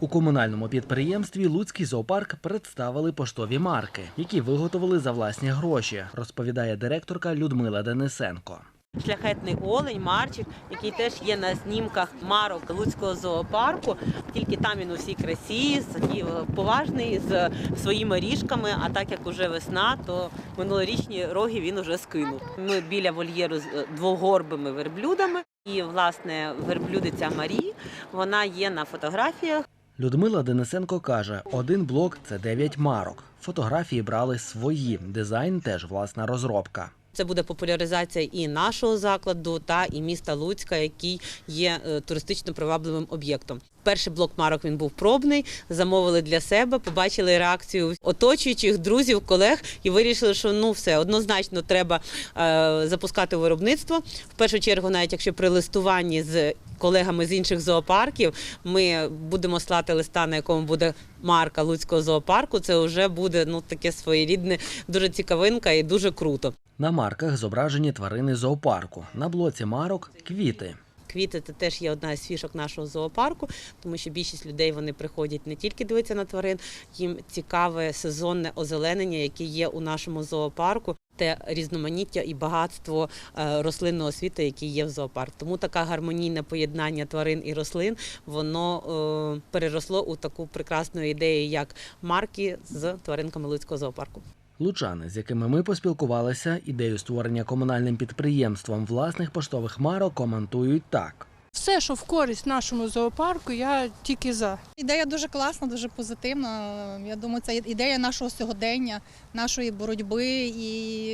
У комунальному підприємстві Луцький зоопарк представили поштові марки, які виготовили за власні гроші, розповідає директорка Людмила Денисенко. Шляхетний олень, Марчик, який теж є на знімках марок Луцького зоопарку. Тільки там він у всій красі, е, поважний з своїми ріжками. А так як уже весна, то минулорічні роги він уже скинув. Ми біля вольєру з е, двогорбими верблюдами. І власне верблюдиця Марі вона є на фотографіях. Людмила Денисенко каже, один блок це 9 марок. Фотографії брали свої, дизайн теж власна розробка. Це буде популяризація і нашого закладу, та і міста Луцька, який є е, туристично привабливим об'єктом. Перший блок марок він був пробний. Замовили для себе, побачили реакцію оточуючих друзів, колег і вирішили, що ну все однозначно треба е, запускати виробництво. В першу чергу, навіть якщо при листуванні з колегами з інших зоопарків, ми будемо слати листа, на якому буде марка Луцького зоопарку. Це вже буде ну таке своєрідне, дуже цікавинка і дуже круто. На марках зображені тварини зоопарку. На блоці марок квіти. Квіти це теж є одна з фішок нашого зоопарку, тому що більшість людей вони приходять не тільки дивитися на тварин, їм цікаве сезонне озеленення, яке є у нашому зоопарку. Те різноманіття і багатство е, рослинного світу, яке є в зоопарку. Тому таке гармонійне поєднання тварин і рослин воно е, переросло у таку прекрасну ідею, як марки з тваринками Луцького зоопарку. Лучани, з якими ми поспілкувалися, ідею створення комунальним підприємством власних поштових марок коментують так. Все, що в користь нашому зоопарку, я тільки за. Ідея дуже класна, дуже позитивна. Я думаю, це ідея нашого сьогодення, нашої боротьби, і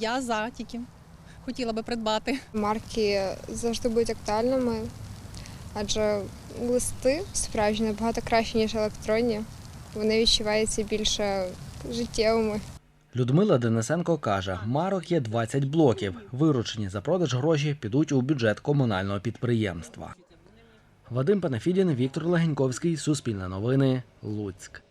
я за тільки хотіла би придбати. Марки завжди будуть актуальними, адже листи справжні набагато краще, ніж електронні. Вони відчуваються більше життєвими. Людмила Денисенко каже, марок є 20 блоків. Виручені за продаж гроші підуть у бюджет комунального підприємства. Вадим Панафідін, Віктор Легеньковський, Суспільне новини, Луцьк.